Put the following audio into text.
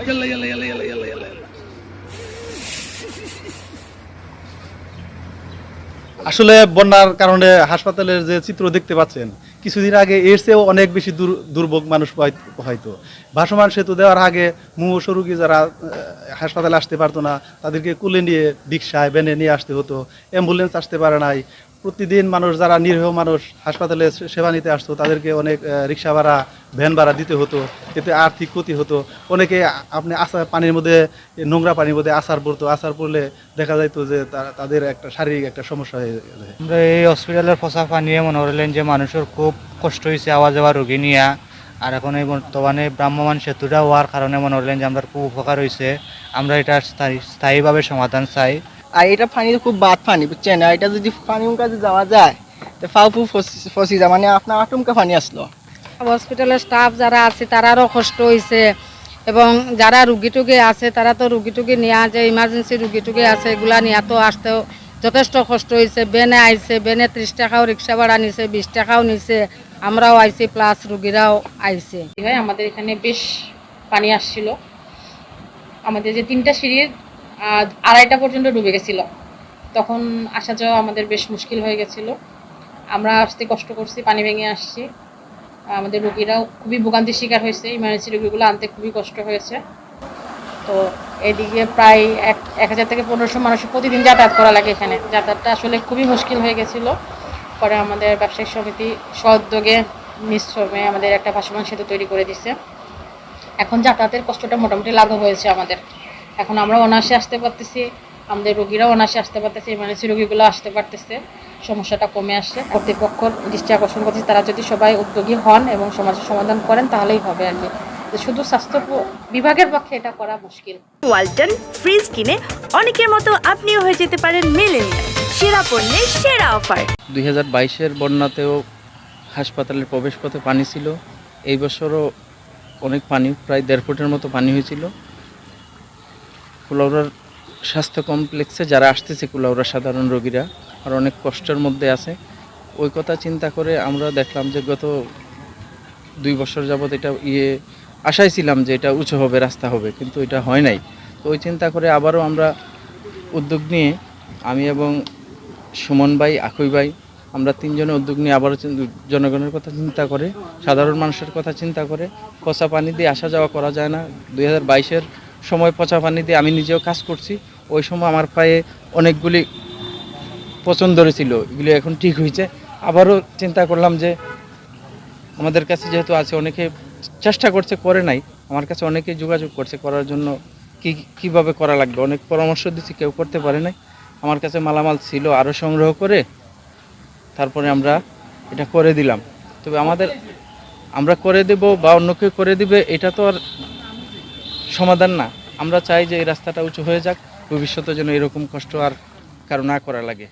يلا يلا يلا يلا يلا يلا يلا আসলে বন্যার কারণে হাসপাতালের যে চিত্র দেখতে পাচ্ছেন কিছুদিন আগে এর চেয়েও অনেক বেশি দুর- দুর্ভোগ মানুষ হয়- হয়তো ভাসমান সেতু দেওয়ার আগে মুমূর্ষ রোগী যারা আহ, হাসপাতালে আসতে পারতো না তাদেরকে কুলে নিয়ে রিক্সায় ভ্যানে নিয়ে আসতে হতো অ্যাম্বুলেন্স আসতে পারে নাই প্রতিদিন মানুষ, যারা নিরীহ মানুষ, হাসপাতালে সেবা নিতে আসতো, তাদেরকে অনেক রিক্সা ভাড়া, ভ্যান ভাড়া দিতে হতো, এতে আর্থিক ক্ষতি হতো। অনেকে আপনি আসা পানির মধ্যে, নোংরা পানির মধ্যে আসার পড়তো। আসার পড়লে দেখা যাইতো যে তাদের একটা শারীরিক একটা সমস্যা হয়ে যায়। আমরা এই হসপিটালের ফসা পানিয়ে মনে করলেন যে মানুষের খুব কষ্ট হয়েছে আওয়া যাওয়া রোগী নিয়ে। আর এখন এই বর্তমানে ভ্রাম্যমান সেতুটা হওয়ার কারণে মনে করলেন যে আমরা খুব উপকার হয়েছে আমরা এটা স্থায়ী স্থায়ীভাবে সমাধান চাই। আর এটা পানি তো খুব বাদ পানি বুঝছেন? আর এটা যদি পানি কাছে যাওয়া যায় তো ফাউ ফু ফসি- ফসি যায় মানে আপনার আটমকা পানি আসলো। হসপিটালের স্টাফ যারা আছে তারারও কষ্ট হয়েছে এবং যারা রুগী টুগী আছে তারা তো রুগী টুগী নেওয়া যে ইমার্জেন্সি রুগী টুগী আছে এগুলা নিয়ে তো আসতেও যথেষ্ট কষ্ট হয়েছে বেনে আইছে বেনে ত্রিশ টাকাও রিক্সা ভাড়া নিছে বিশ টাকাও নিছে। আমরাও আইছি প্লাস রুগীরাও আইছে। আমাদের এখানে বেশ পানি আসছিল। আমাদের যে তিনটা সিঁড়ির আড়াইটা পর্যন্ত ডুবে গেছিল। তখন আসা যাওয়া আমাদের বেশ মুশকিল হয়ে গেছিল। আমরা আসতে কষ্ট করছি, পানি ভেঙে আসছি। আমাদের রোগীরাও খুবই ভোগান্তির শিকার হয়েছে ইমার্জেন্সি রোগীগুলো আনতে খুবই কষ্ট হয়েছে। তো এদিকে প্রায় এক এক হাজার থেকে পনেরোশো মানুষ প্রতিদিন যাতায়াত করা লাগে এখানে। যাতায়াতটা আসলে খুবই মুশকিল হয়ে গেছিল। পরে আমাদের ব্যবসায়িক সমিতি সদ্যোগে নিঃশ্রমে আমাদের একটা ভাসমান সেতু তৈরি করে দিছে। এখন যাতায়াতের কষ্টটা মোটামুটি লাঘব হয়েছে আমাদের। এখন আমরা অনায়াসে আসতে পারতেছি আমাদের রোগীরাও অনায়াসে আসতে পারতেছে ইমার্জেন্সি রোগীগুলো আসতে পারতেছে সমস্যাটা কমে আসছে। কর্তৃপক্ষ দৃষ্টি আকর্ষণ করছি তারা যদি সবাই উদ্যোগী হন এবং সমাজের সমাধান করেন তাহলেই হবে আর কি। তো শুধু স্বাস্থ্য বিভাগের পক্ষে এটা করা মুশকিল। ওয়ালটন ফ্রিজ কিনে অনেকের মতো আপনিও হয়ে যেতে পারেন মিলেনিয়াল। সেরা পণ্যের সেরা অফার। দুই হাজার বাইশের বন্যাতেও হাসপাতালের প্রবেশপথে পানি ছিল। এই বছরও অনেক পানি প্রায় দেড় ফুটের মতো পানি হয়েছিল। কুলাউড়ার স্বাস্থ্য কমপ্লেক্সে যারা আসতেছে কুলাউড়ার সাধারণ রোগীরা, আর অনেক কষ্টের মধ্যে আছে। ওই কথা চিন্তা করে আমরা দেখলাম যে গত দুই বছর যাবৎ এটা ইয়ে আশায় ছিলাম যে এটা উঁচু হবে, রাস্তা হবে, কিন্তু এটা হয় নাই। তো ওই চিন্তা করে আবারও আমরা উদ্যোগ নিয়ে আমি এবং সুমন ভাই, আকুই ভাই, আমরা তিনজনে উদ্যোগ নিয়ে আবারও জনগণের কথা চিন্তা করে, সাধারণ মানুষের কথা চিন্তা করে পচা পানি দিয়ে আসা যাওয়া করা যায় না। দুই হাজার বাইশের সময় পচা পানি দিয়ে আমি নিজেও কাজ করছি। ওই সময় আমার পায়ে অনেকগুলি পচন ধরেছিল, এগুলি এখন ঠিক হয়েছে। আবারও চিন্তা করলাম যে আমাদের কাছে যেহেতু আছে, অনেকে চেষ্টা করছে, করে নাই। আমার কাছে অনেকে যোগাযোগ করছে, করার জন্য কি, কীভাবে করা লাগবে? অনেক পরামর্শ দিচ্ছি কেউ করতে পারে নাই। আমার কাছে মালামাল ছিল, আরও সংগ্রহ করে তারপরে আমরা এটা করে দিলাম। তবে আমাদের, আমরা করে দেব বা অন্য কেউ করে দিবে, এটা তো আর সমাধান না। আমরা চাই যে এই রাস্তাটা উঁচু হয়ে যাক, ভবিষ্যতে যেন এরকম কষ্ট আর কারও না করা লাগে।